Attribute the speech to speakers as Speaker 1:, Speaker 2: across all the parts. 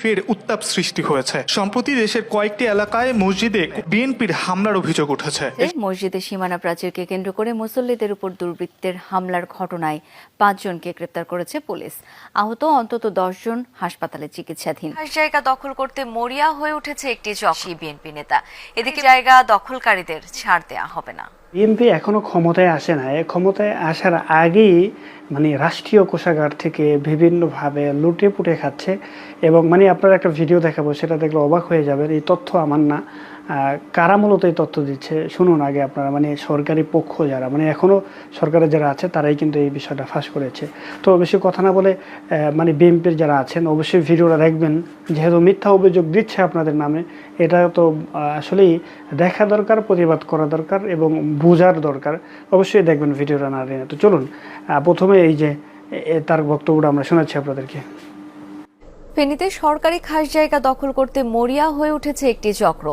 Speaker 1: ফের উত্তাপ সৃষ্টি হয়েছে। সম্প্রতি দেশের কয়েকটি এলাকায় মসজিদে বিএনপির হামলার অভিযোগ উঠেছে।
Speaker 2: মসজিদের সীমানা প্রাচীরকে কেন্দ্র করে মুসল্লিদের উপর দুর্বৃত্তের হামলার ঘটনায় পাঁচজনকে গ্রেপ্তার করেছে পুলিশ। আহত অন্তত জন হাসপাতালে চিকিৎসাধীন। জায়গা দখল করতে মরিয়া হয়ে উঠেছে একটি চকি বিএনপি নেতা। এদিকে জায়গা দখলকারীদের ছাড় দেওয়া হবে না।
Speaker 3: বিএনপি এখনও ক্ষমতায় আসে না ক্ষমতায় আসার আগেই মানে রাষ্ট্রীয় কোষাগার থেকে বিভিন্নভাবে লুটে পুটে খাচ্ছে এবং মানে আপনার একটা ভিডিও দেখাবো, সেটা দেখলে অবাক হয়ে যাবেন। এই তথ্য আমার না। কারা মূলত এই তথ্য দিচ্ছে? শুনুন আগে আপনারা মানে সরকারি পক্ষ যারা মানে এখনও সরকারের যারা আছে, তারাই কিন্তু এই বিষয়টা ফাঁস করেছে। তো বেশি কথা না বলে মানে বিএনপির যারা আছেন, অবশ্যই ভিডিওটা দেখবেন। যেহেতু মিথ্যা অভিযোগ দিচ্ছে আপনাদের নামে, এটা তো আসলেই দেখা দরকার, প্রতিবাদ করা দরকার এবং বোঝার দরকার। অবশ্যই দেখবেন ভিডিওটা না। তো চলুন প্রথমে এই যে তার বক্তব্যটা আমরা শোনাচ্ছি আপনাদেরকে।
Speaker 2: ফেনীতে সরকারি খাস জায়গা দখল করতে মরিয়া হয়ে উঠেছে একটি চক্র।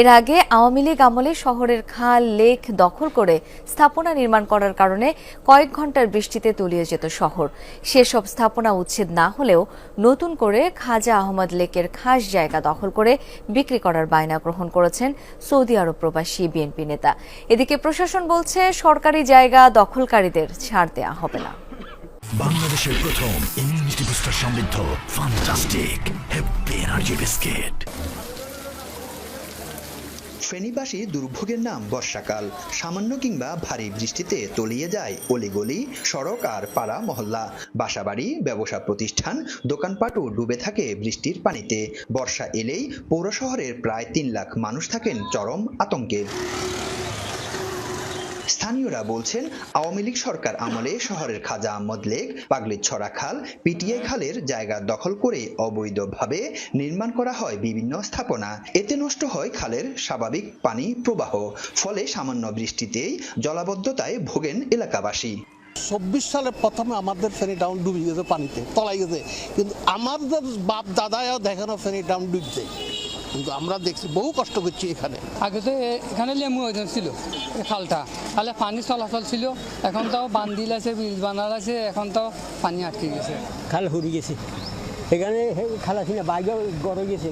Speaker 2: এর আগে আওয়ামী লীগ আমলে শহরের খাল, লেক দখল করে স্থাপনা নির্মাণ করার কারণে কয়েক ঘণ্টার বৃষ্টিতে তলিয়ে যেত শহর। সেসব স্থাপনা উচ্ছেদ না হলেও নতুন করে খাজা আহমদ লেকের খাস জায়গা দখল করে বিক্রি করার বায়না গ্রহণ করেছেন সৌদি আরব প্রবাসী বিএনপি নেতা। এদিকে প্রশাসন বলছে, সরকারি জায়গা দখলকারীদের ছাড় দেওয়া হবে না।
Speaker 4: বাংলাদেশের প্রথম ইমিউনিটি বুস্টার সমৃদ্ধ ফান্টাস্টিক হ্যাপি এনার্জি বিস্কিট
Speaker 5: ফেনীবাসী দুর্ভোগের নাম বর্ষাকাল। সামান্য কিংবা ভারী বৃষ্টিতে তলিয়ে যায় অলিগলি, সড়ক আর পাড়া মহল্লা। বাসাবাড়ি, ব্যবসা প্রতিষ্ঠান, দোকানপাটও ডুবে থাকে বৃষ্টির পানিতে। বর্ষা এলেই পৌর শহরের প্রায় তিন লাখ মানুষ থাকেন চরম আতঙ্কে। স্থানীয়রা বলছেন, আওয়ামী লীগ সরকার আমলে শহরের খাজা আহমদ লেক পাগলিছড়া খাল, পিটিআই খালের জায়গা দখল করে অবৈধভাবে নির্মাণ করা হয় বিভিন্ন স্থাপনা। এতে নষ্ট হয় খালের স্বাভাবিক পানি প্রবাহ, ফলে সামান্য বৃষ্টিতেই জলাবদ্ধতায় ভোগেন এলাকাবাসী।
Speaker 6: চব্বিশ সালে প্রথমে আমাদের ফেনি ডাউন ডুবে গেছে পানিতে তলাই গেছে। কিন্তু আমাদের বাপ দাদাও দেখানো ফেনি ডাউন ডুবছে। কিন্তু আমরা দেখছি বহু কষ্ট করছি এখানে।
Speaker 7: আগে তো এখানে লেমু ওজন ছিল এই খালটা। তাহলে পানি চলাচল ছিল এখন তাও বান্দিল আছে ব্রিজ বানার আছে এখন তাও পানি আটকে গেছে।
Speaker 8: খাল হরি গেছে। এখানে খাল আছে না বাইক গড়ে গেছে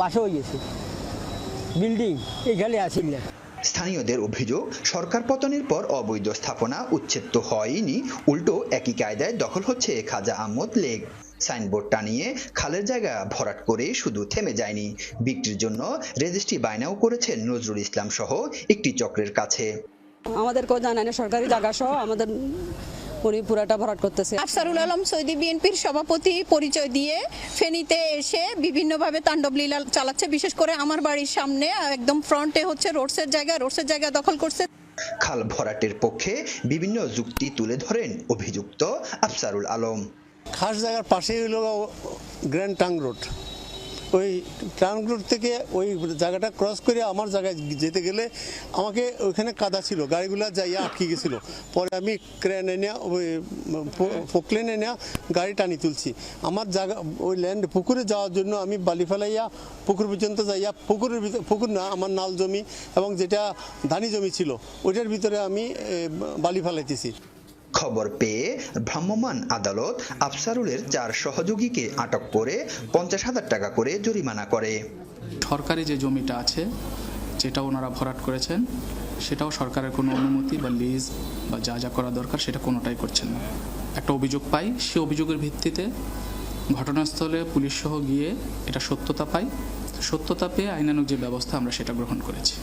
Speaker 8: বাসও হয়ে গেছে। বিল্ডিং এখানে আসিল না।
Speaker 5: স্থানীয়দের অভিযোগ সরকার পতনের পর অবৈধ স্থাপনা উচ্ছেদ তো হয়নি উল্টো একই কায়দায় দখল হচ্ছে খাজা আহমদ লেক। সাইনবোর্ড টানিয়ে খালের জায়গা ভরাট করে শুধু থেমে যায়নি। বিক্রির জন্য রেজিস্ট্রি বায়নাও করেছেন নজরুল ইসলাম সহ একটি চক্রের কাছে।
Speaker 9: আমাদেরকেও জানায় না সরকারি জায়গা সহ আমাদের উনি পুরাটা ভরাট করতেছে।
Speaker 10: আফসারুল আলম সৌদি বিএনপির সভাপতি পরিচয় দিয়ে ফেনীতে এসে বিভিন্নভাবে তাণ্ডব লীলা চালাচ্ছে বিশেষ করে আমার বাড়ির সামনে একদম ফ্রন্টে হচ্ছে রোডসের জায়গা রোডসের জায়গা দখল করছে।
Speaker 5: খাল ভরাটের পক্ষে বিভিন্ন যুক্তি তুলে ধরেন অভিযুক্ত আফসারুল আলম।
Speaker 6: খাস জায়গার পাশেই হলো গ্র্যান্ড টাং রোড। ওই টাং রোড থেকে ওই জায়গাটা ক্রস করে আমার জায়গায় যেতে গেলে আমাকে ওইখানে কাদা ছিল, গাড়িগুলো যাইয়া আটকে গেছিল। পরে আমি ক্রেন এনে ওই পোকলেন এনে গাড়ি টানি তুলছি। আমার জায়গা, ওই ল্যান্ড পুকুরে যাওয়ার জন্য আমি বালি ফেলাইয়া পুকুর পর্যন্ত যাইয়া, পুকুরের ভিতরে, পুকুর না, আমার নাল জমি এবং যেটা ধানি জমি ছিল, ওইটার ভিতরে আমি বালি ফেলাইতেছি।
Speaker 5: খবর পেয়ে ভ্রাম্যমাণ আদালত আফসারুলের চার সহযোগীকে আটক করে পঞ্চাশ হাজার টাকা করে জরিমানা করে।
Speaker 11: সরকারি যে জমিটা আছে, যেটা ওনারা ভরাট করেছেন, সেটাও সরকারের কোনো অনুমতি বা লিজ বা যা যা করা দরকার সেটা কোনোটাই করছেন না। একটা অভিযোগ পাই, সে অভিযোগের ভিত্তিতে ঘটনাস্থলে পুলিশ সহ গিয়ে এটা সত্যতা পাই। সত্যতা পেয়ে আইনানুগ যে ব্যবস্থা আমরা সেটা গ্রহণ করেছি।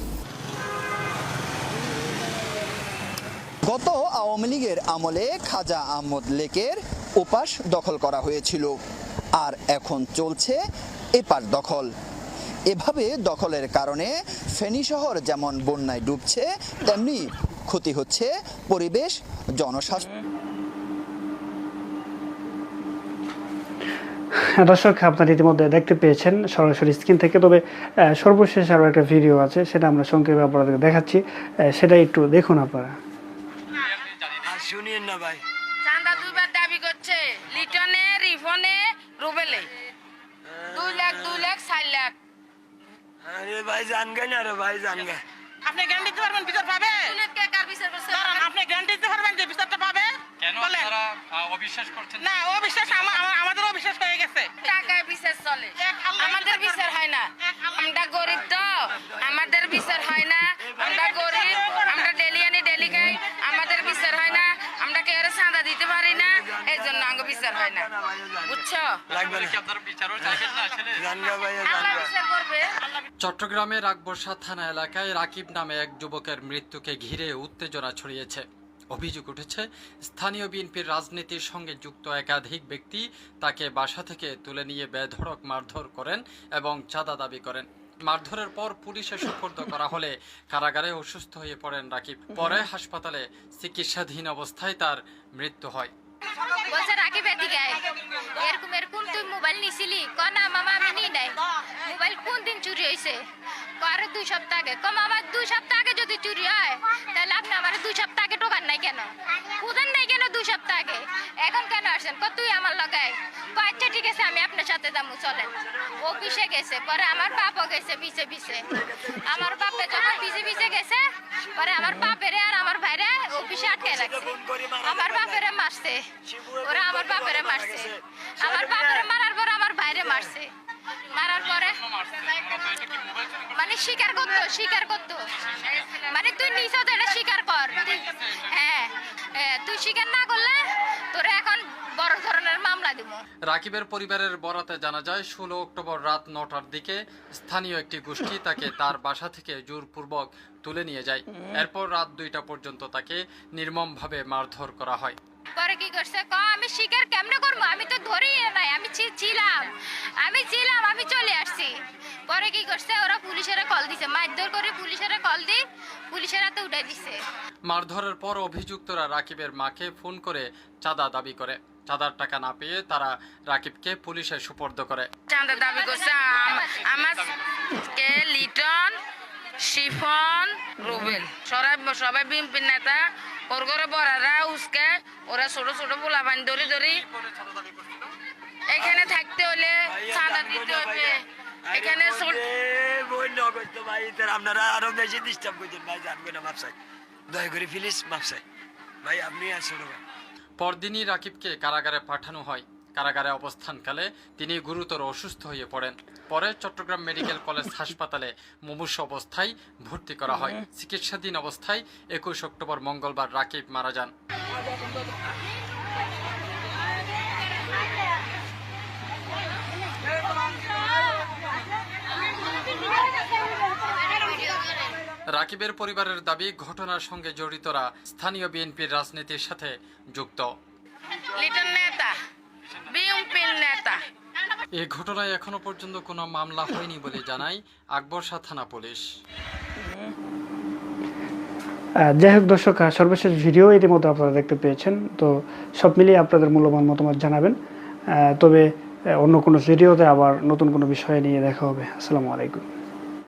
Speaker 5: গত আওয়ামী লীগের আমলে খাজা আহমদ লেকের ওপাশ দখল করা হয়েছিল। আর এখন চলছে এপাশ দখল। এভাবে দখলের কারণে ফেনী শহর যেমন বন্যায় ডুবছে তেমনি ক্ষতি হচ্ছে পরিবেশ জনস্বাস্থ্য।
Speaker 3: হ্যাঁ, দর্শক আপনারা ইতিমধ্যে দেখতে পেয়েছেন সরাসরি স্ক্রিন থেকে তবে সর্বশেষ আরও একটা ভিডিও আছে সেটা আমরা সংক্ষেপে আপনাদের দেখাচ্ছি। সেটা একটু দেখুন আপনারা।
Speaker 8: শুনিয়েন না ভাই?
Speaker 10: চান্দা দুইবার দাবি করছে। লিটনে রিফনে রুবেলে। দুই লাখ দুই লাখ চার লাখ।
Speaker 8: আরে ভাই জানগে না রে ভাই জানগে
Speaker 10: আপনি গ্যারান্টি দিতে পারবেন বিচার পাবে? আপনি গ্যারান্টি দিতে পারবেন যে বিচারটা পাবে? কেন তারা অবিশ্বাস করছেন? না অবিশ্বাস আমাদের অবিশ্বাস হয়ে গেছে। টাকায় বিশ্বাস চলে।
Speaker 12: আমাদের বিচার হয় না। আমরা গরিব তো। আমাদের বিচার হয় না। আমরা দিতে পারি না এই জন্য আমাকে বিচার হয় না। বুঝছ? আল্লাহ বিচার করবে।
Speaker 13: চট্টগ্রামের আকবরশাহ থানা এলাকায় রাকিব নামে এক যুবকের মৃত্যুকে ঘিরে উত্তেজনা ছড়িয়েছে। অভিযোগ উঠেছে স্থানীয় বিএনপির রাজনীতির সঙ্গে যুক্ত একাধিক ব্যক্তি তাকে বাসা থেকে তুলে নিয়ে বেধড়ক মারধর করেন এবং চাঁদা দাবি করেন। মারধরের পর পুলিশে সুপর্দ করা হলে কারাগারে অসুস্থ হয়ে পড়েন রাকিব। পরে হাসপাতালে চিকিৎসাধীন অবস্থায় তার মৃত্যু হয়।
Speaker 12: বলছে এরকম এরকম তুই মোবাইল নিছিলি? মামা, আমি নিই নাই। মোবাইল কোন দিন চুরি হয়েছে আরে দুই সপ্তাহ আগে। কম আমার দুই সপ্তাহ আগে যদি চুরি হয়, তাহলে আপনি আমার দুই সপ্তাহ আগে টোকান নাই কেন? খুদেন নাই কেন দুই সপ্তাহ আগে? এখন কেন আসেন ক তুই আমার আছে আমি আপনার সাথে যাব চলেন। ও পিছে গেছে পরে আমার বাপও গেছে পিছে পিছে। আমার বাপে যখন পিছে পিছে গেছে পরে আমার বাপেরে আর আমার ভাইরে অফিসে আটকে রাখছে। আমার বাপেরে মারছে ওরা আমার বাপেরে মারছে। আমার বাপেরে মারার পর আমার ভাইরে মারছে। মারার পরে মানে স্বীকার করতো স্বীকার করতো। মানে তুই তো এটা স্বীকার কর হ্যাঁ হ্যাঁ, তুই স্বীকার না করলে তোরে এখন বড় ধরনের মামলা দিব।
Speaker 13: রাকিবের পরিবারের বরাতে জানা যায় ষোলো অক্টোবর রাত নটার দিকে স্থানীয় একটি গোষ্ঠী তাকে তার বাসা থেকে জোরপূর্বক তুলে নিয়ে যায়। এরপর রাত দুইটা পর্যন্ত তাকে নির্মমভাবে মারধর করা হয়।
Speaker 12: পরে কি করছে? ক আমি স্বীকার কেমনে করব? আমি তো ধরেই নাই আমি ছিলাম। আমি ছিলাম আমি চলে আসছি। পরে কি করছে? ওরা পুলিশের কল দিছে। মারধর করে পুলিশের কল দি পুলিশের হাতে উঠাই দিছে।
Speaker 13: মারধরের পর অভিযুক্তরা রাকিবের মাকে ফোন করে চাঁদা দাবি করে। চাঁদার টাকা না পেয়ে তারা রাকিবকে পুলিশে সুপর্দ করে।
Speaker 12: চাঁদা দাবি করছে আমার কে লিটন শিফন রুবেল। সবাই সবাই বিএনপির নেতা ওর ঘরে বড়ারা উসকে ওরা ছোট ছোট পোলা পানি ধরি ধরি। এখানে থাকতে হলে চাঁদা দিতে হবে। এখানে
Speaker 14: আপনারা আরও বেশি ডিস্টার্ব করছেন ভাই জানবেন মাপসাই দয়া করে প্লিজ মাপসাই ভাই আপনি আসুন ভাই।
Speaker 13: পরদিনই রাকিবকে কারাগারে পাঠানো হয়। কারাগারে অবস্থানকালে তিনি গুরুতর অসুস্থ হয়ে পড়েন। পরে চট্টগ্রাম মেডিকেল কলেজ হাসপাতালে মুমূর্ষ অবস্থায় ভর্তি করা হয়। চিকিৎসাধীন অবস্থায় একুশ অক্টোবর মঙ্গলবার রাকিব মারা যান। রাকিবের পরিবারের দাবি ঘটনার সঙ্গে জড়িতরা স্থানীয় বিএনপির রাজনীতির সাথে যুক্ত।
Speaker 12: লিটন নেতা বিএনপির নেতা।
Speaker 13: এই ঘটনায় এখনও পর্যন্ত কোনো মামলা হয়নি বলে জানায় আকবরশাহ থানা পুলিশ।
Speaker 3: যাই হোক দর্শক সর্বশেষ ভিডিও ইতিমধ্যে আপনারা দেখতে পেয়েছেন তো সব মিলিয়ে আপনাদের মূল্যবান মতামত জানাবেন। তবে অন্য কোনো ভিডিওতে আবার নতুন কোনো বিষয় নিয়ে দেখা হবে। আসসালামু আলাইকুম।